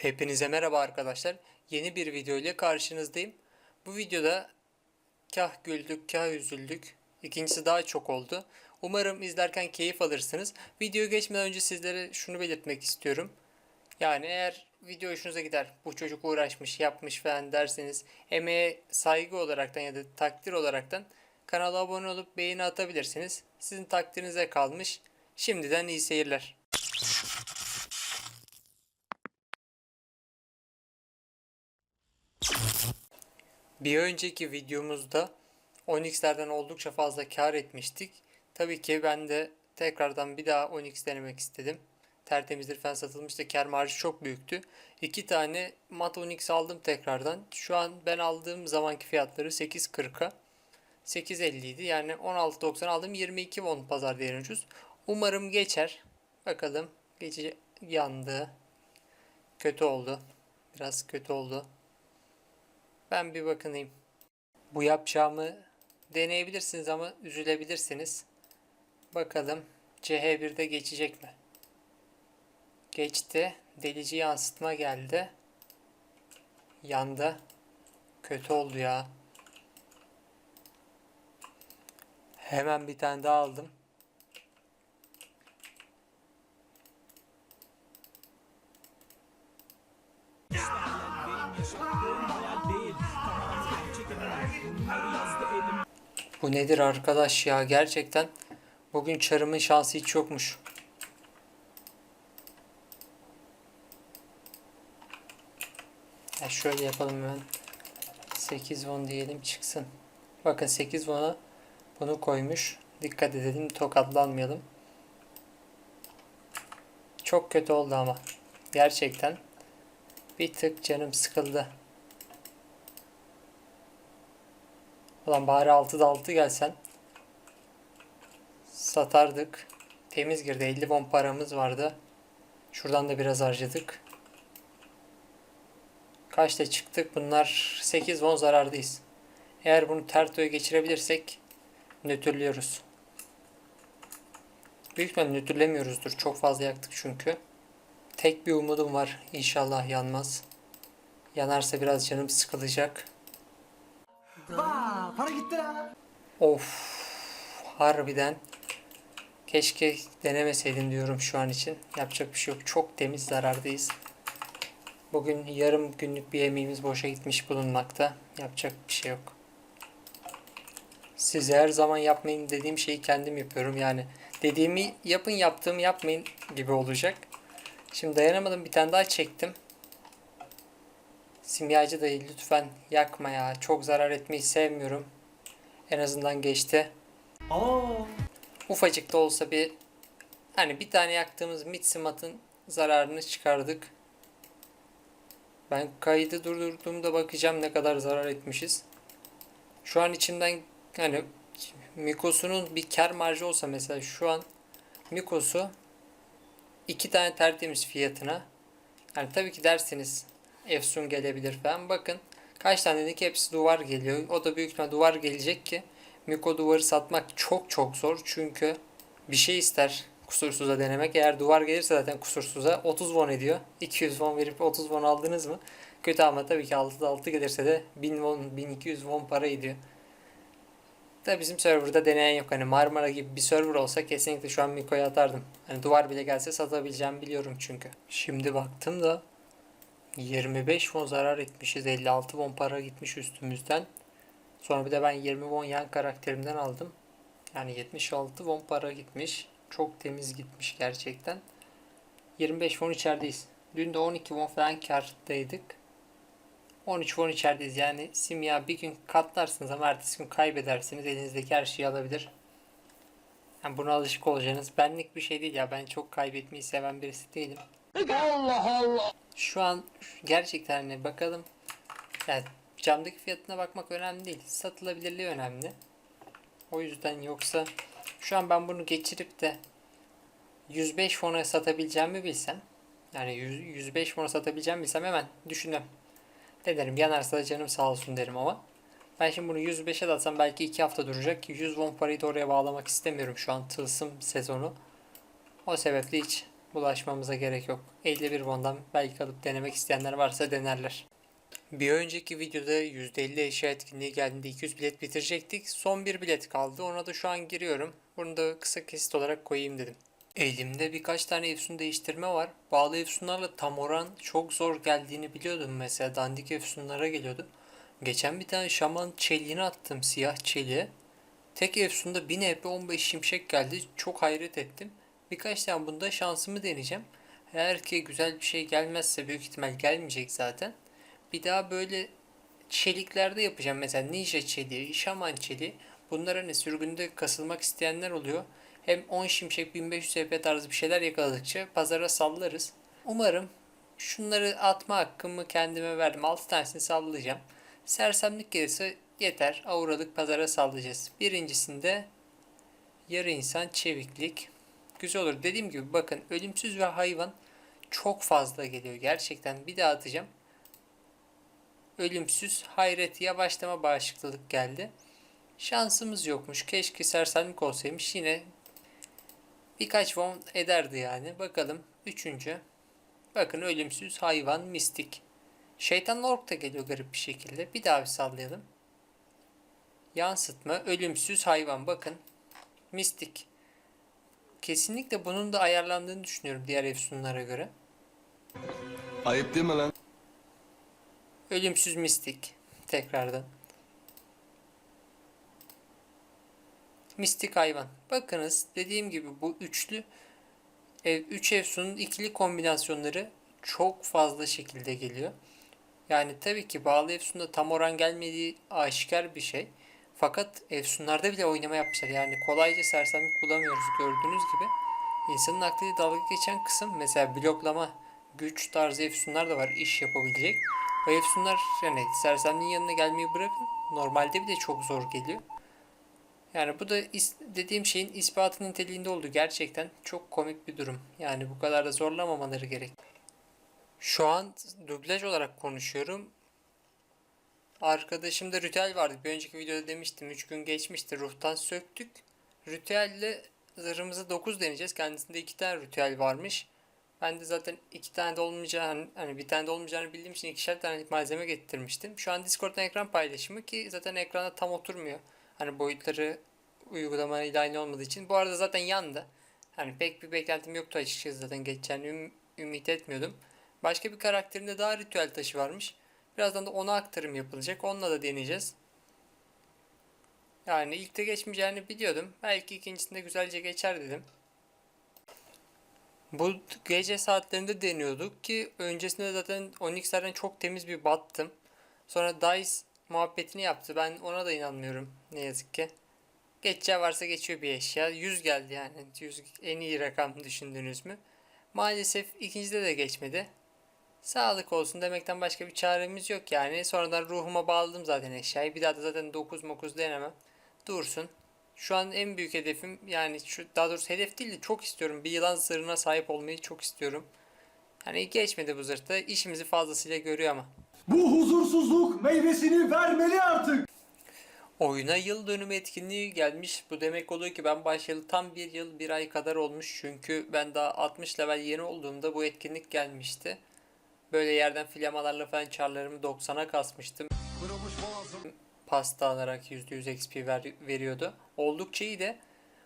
Hepinize merhaba arkadaşlar. Yeni bir video ile karşınızdayım. Bu videoda kah güldük, kah üzüldük. İkincisi daha çok oldu. Umarım izlerken keyif alırsınız. Videoya geçmeden önce sizlere şunu belirtmek istiyorum. Yani eğer video hoşunuza gider, bu çocuk uğraşmış, yapmış falan derseniz emeğe saygı olaraktan ya da takdir olaraktan kanala abone olup beğeni atabilirsiniz. Sizin takdirinize kalmış. Şimdiden iyi seyirler. Bir önceki videomuzda Onyx'lerden oldukça fazla kar etmiştik. Tabii ki ben de tekrardan bir daha Onyx denemek istedim. Tertemizdir fen satılmıştı. Kar marjı çok büyüktü. İki tane mat Onyx aldım tekrardan. Şu an ben aldığım zamanki fiyatları 8.40'a. 8.50 idi. Yani 16.90 aldım. 22 won pazar değeri ucuz. Umarım geçer. Bakalım. Geçici yandı. Kötü oldu. Biraz kötü oldu. Ben bir bakınayım. Bu yapacağımı deneyebilirsiniz ama üzülebilirsiniz. Bakalım CH1'de geçecek mi? Geçti. Delici yansıtma geldi. Yanda. Kötü oldu ya. Hemen bir tane daha aldım. Bu nedir arkadaş ya gerçekten bugün çarımın şansı hiç yokmuş. Ya şöyle yapalım hemen. 8 won diyelim çıksın. Bakın 8 won'a bunu koymuş. Dikkat edelim tokatlanmayalım. Çok kötü oldu ama. Gerçekten. Bir tık canım sıkıldı. Ulan bari 6'da 6 gelsen. Satardık. Temiz girdi. 50 bon paramız vardı. Şuradan da biraz harcadık. Kaçta çıktık? Bunlar 8 won zarardayız. Eğer bunu tertoya geçirebilirsek nötrlüyoruz. Büyük ihtimalle nötrlemiyoruzdur. Çok fazla yaktık çünkü. Tek bir umudum var. İnşallah yanmaz. Yanarsa biraz canım sıkılacak. Vaa para gitti la. Of harbiden keşke denemeseydim diyorum şu an için. Yapacak bir şey yok. Çok temiz zarardayız. Bugün yarım günlük bir emeğimiz boşa gitmiş bulunmakta. Yapacak bir şey yok. Size her zaman yapmayın dediğim şeyi kendim yapıyorum. Yani dediğimi yapın yaptığımı yapmayın gibi olacak. Şimdi dayanamadım bir tane daha çektim. Simyacı dayı lütfen yakma ya. Çok zarar etmeyi sevmiyorum. En azından geçti. Aa. Ufacık da olsa bir hani bir tane yaktığımız Mitsimat'ın zararını çıkardık. Ben kaydı durdurduğumda bakacağım ne kadar zarar etmişiz. Şu an içimden hani Mikos'unun bir kar marjı olsa mesela şu an Mikos'u iki tane tertemiz fiyatına yani tabii ki derseniz Efsun gelebilir falan. Bakın kaç tane dedik hepsi duvar geliyor. O da büyük ihtimal duvar gelecek ki Miko duvarı satmak çok çok zor. Çünkü bir şey ister kusursuza denemek. Eğer duvar gelirse zaten kusursuza 30 won ediyor. 200 won verip 30 won aldınız mı? Kötü ama tabii ki 6'da 6 gelirse de 1000 won 1200 won para ediyor. Da bizim serverda deneyen yok. Hani Marmara gibi bir server olsa kesinlikle şu an Miko'ya atardım. Hani duvar bile gelse satabileceğimi biliyorum çünkü. Şimdi baktım da 25 won zarar etmişiz. 56 won para gitmiş üstümüzden. Sonra bir de ben 20 won yan karakterimden aldım. Yani 76 won para gitmiş. Çok temiz gitmiş gerçekten. 25 won içerideyiz. Dün de 12 won falan kardaydık. 13 won içerideyiz. Yani simya bir gün katlarsınız ama ertesi gün kaybedersiniz. Elinizdeki her şeyi alabilir. Yani buna alışık olacaksınız. Benlik bir şey değil ya. Ben çok kaybetmeyi seven birisi değilim. Allah Allah. Şu an gerçekten hani bakalım. Yani camdaki fiyatına bakmak önemli değil. Satılabilirliği önemli. O yüzden yoksa şu an ben bunu geçirip de 105 fona satabileceğimi bilsem yani 100, 105 fona satabileceğimi bilsem hemen düşünmem. Ne derim yanarsa da canım sağ olsun derim ama ben şimdi bunu 105'e de atsam belki 2 hafta duracak. 100 won parayı da oraya bağlamak istemiyorum şu an tılsım sezonu. O sebeple hiç bulaşmamıza gerek yok. 51 bondan belki alıp denemek isteyenler varsa denerler. Bir önceki videoda %50 eşya etkinliği geldiğinde 200 bilet bitirecektik. Son bir bilet kaldı. Ona da şu an giriyorum. Bunu da kısa kesit olarak koyayım dedim. Elimde birkaç tane efsun değiştirme var. Bağlı efsunlarla tam oran çok zor geldiğini biliyordum. Mesela dandik efsunlara geliyordu. Geçen bir tane şaman çeliğini attım siyah çeliğe. Tek efsunda 1000 EP 15 şimşek geldi. Çok hayret ettim. Birkaç tane bunda şansımı deneyeceğim. Eğer ki güzel bir şey gelmezse büyük ihtimal gelmeyecek zaten. Bir daha böyle çeliklerde yapacağım. Mesela ninja çeliği, şaman çeliği. Bunlar hani sürgünde kasılmak isteyenler oluyor. Hem 10 şimşek 1500 EP tarzı bir şeyler yakaladıkça pazara sallarız. Umarım şunları atma hakkımı kendime verdim. 6 tanesini sallayacağım. Sersemlik gelirse yeter. Auralık pazara sallayacağız. Birincisinde yarı insan çeviklik. Güzel olur. Dediğim gibi bakın ölümsüz ve hayvan çok fazla geliyor. Gerçekten bir daha atacağım. Ölümsüz hayret yavaşlama bağışıklılık geldi. Şansımız yokmuş. Keşke sersemlik olsaymış. Yine birkaç won ederdi yani. Bakalım. Üçüncü. Bakın ölümsüz hayvan mistik. Şeytan ork da geliyor garip bir şekilde. Bir daha bir sallayalım. Yansıtma, ölümsüz hayvan. Bakın. Mistik. Kesinlikle bunun da ayarlandığını düşünüyorum diğer efsunlara göre. Ayıp değil mi lan? Ölümsüz mistik. Tekrardan. Mistik hayvan. Bakınız dediğim gibi bu üçlü ev, üç efsunun ikili kombinasyonları çok fazla şekilde geliyor. Yani tabii ki bağlı efsunda tam oran gelmediği aşikar bir şey. Fakat efsunlarda bile oynama yapmışlar. Yani kolayca sersemlik bulamıyoruz gördüğünüz gibi. İnsanın aklıyla dalga geçen kısım mesela bloklama, güç tarzı efsunlar da var iş yapabilecek. O efsunlar yani sersemliğin yanına gelmeyi bırakın. Normalde bile çok zor geliyor. Yani bu da dediğim şeyin ispatı niteliğinde oldu. Gerçekten çok komik bir durum. Yani bu kadar da zorlamamaları gerek. Şu an dublaj olarak konuşuyorum. Arkadaşımda ritüel vardı. Bir önceki videoda demiştim. 3 gün geçmişti. Ruhtan söktük. Ritüelle zırhımıza 9 deneyeceğiz. Kendisinde 2 tane ritüel varmış. Ben de zaten 2 tane de olmayacağını, hani bir tane de olmayacağını bildiğim için ikişer tane malzeme getirmiştim. Şu an Discord'dan ekran paylaşımı ki zaten ekrana tam oturmuyor. Hani boyutları uygulamayla aynı olmadığı için. Bu arada zaten yandı. Hani pek bir beklentim yoktu açıkçası zaten geçeceğini üm- ümit etmiyordum. Başka bir karakterinde daha ritüel taşı varmış. Birazdan da ona aktarım yapılacak. Onunla da deneyeceğiz. Yani ilk de geçmeyeceğini biliyordum. Belki ikincisinde güzelce geçer dedim. Bu gece saatlerinde deniyorduk ki öncesinde zaten Onyx'lerden çok temiz bir battım. Sonra Dice muhabbetini yaptı. Ben ona da inanmıyorum ne yazık ki. Geçeceği varsa geçiyor bir eşya. 100 geldi yani. 100 en iyi rakam düşündünüz mü? Maalesef ikincide de geçmedi. Sağlık olsun demekten başka bir çaremiz yok yani. Sonradan ruhuma bağladım zaten eşyayı. Bir daha da zaten 9 9 denemem. Dursun. Şu an en büyük hedefim yani şu daha doğrusu hedef değil de çok istiyorum. Bir yılan zırhına sahip olmayı çok istiyorum. Hani geçmedi bu zırhta. İşimizi fazlasıyla görüyor ama. Bu huzursuzluk meyvesini vermeli artık. Oyuna yıl dönümü etkinliği gelmiş. Bu demek oluyor ki ben başlayalı tam bir yıl bir ay kadar olmuş. Çünkü ben daha 60 level yeni olduğumda bu etkinlik gelmişti. Böyle yerden filamalarla falan çarlarımı 90'a kasmıştım. Pasta alarak %100 XP ver, veriyordu. Oldukça iyi de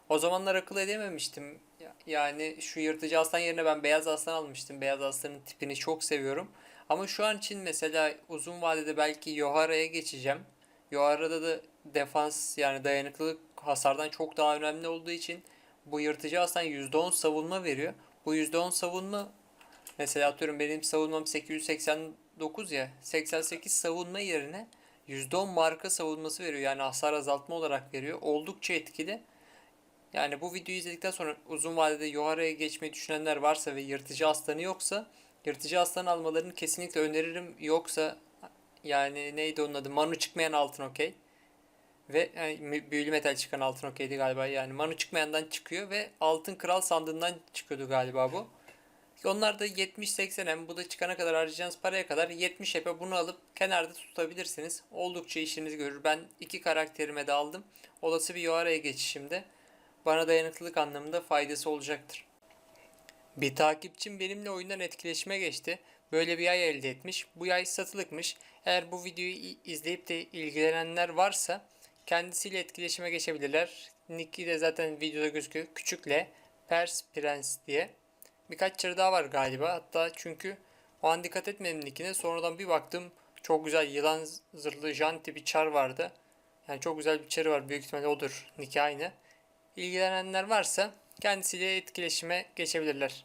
o zamanlar akıl edememiştim. Ya- Yani şu yırtıcı aslan yerine ben beyaz aslan almıştım. Beyaz aslanın tipini çok seviyorum. Ama şu an için mesela uzun vadede belki Yohara'ya geçeceğim. Yohara'da da defans yani dayanıklılık hasardan çok daha önemli olduğu için bu yırtıcı aslan %10 savunma veriyor. Bu %10 savunma mesela atıyorum benim savunmam 889 ya 88 savunma yerine %10 marka savunması veriyor. Yani hasar azaltma olarak veriyor. Oldukça etkili. Yani bu videoyu izledikten sonra uzun vadede Yohara'ya geçmeyi düşünenler varsa ve yırtıcı aslanı yoksa yırtıcı aslan almalarını kesinlikle öneririm. Yoksa yani neydi onun adı? Manu çıkmayan altın okey. Ve yani büyülü metal çıkan altın okeydi galiba. Yani Manu çıkmayandan çıkıyor ve altın kral sandığından çıkıyordu galiba bu. Onlar da 70-80 hem bu da çıkana kadar harcayacağınız paraya kadar 70 epe bunu alıp kenarda tutabilirsiniz. Oldukça işinizi görür. Ben iki karakterime de aldım. Olası bir Yohara'ya geçişimde bana dayanıklılık anlamında faydası olacaktır. Bir takipçim benimle oyundan etkileşime geçti. Böyle bir yay elde etmiş. Bu yay satılıkmış. Eğer bu videoyu izleyip de ilgilenenler varsa kendisiyle etkileşime geçebilirler. Nick'i de zaten videoda gözüküyor. Küçükle Pers Prens diye. Birkaç çarı daha var galiba. Hatta çünkü o an dikkat etmedim Nick'ine. Sonradan bir baktım çok güzel yılan zırhlı janti bir çar vardı. Yani çok güzel bir çarı var. Büyük ihtimalle odur. Nick aynı. İlgilenenler varsa kendisiyle etkileşime geçebilirler.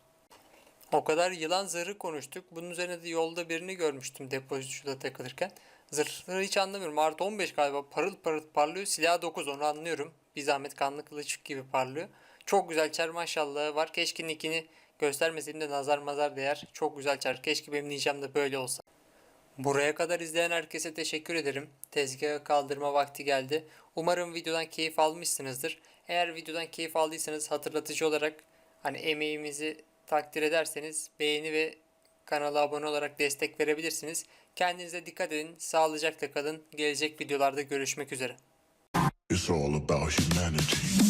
O kadar yılan zırhı konuştuk. Bunun üzerine de yolda birini görmüştüm depozitoda takılırken. Zırhları hiç anlamıyorum. Artı 15 galiba parıl parıl parlıyor. Silah 9 onu anlıyorum. Bir zahmet kanlı kılıç gibi parlıyor. Çok güzel çar maşallahı var. Keşke nickini göstermeseydim de nazar mazar değer. Çok güzel çar. Keşke benim ninjam da böyle olsa. Buraya kadar izleyen herkese teşekkür ederim. Tezgahı kaldırma vakti geldi. Umarım videodan keyif almışsınızdır. Eğer videodan keyif aldıysanız hatırlatıcı olarak hani emeğimizi takdir ederseniz beğeni ve kanala abone olarak destek verebilirsiniz. Kendinize dikkat edin. Sağlıcakla kalın. Gelecek videolarda görüşmek üzere. It's all about humanity.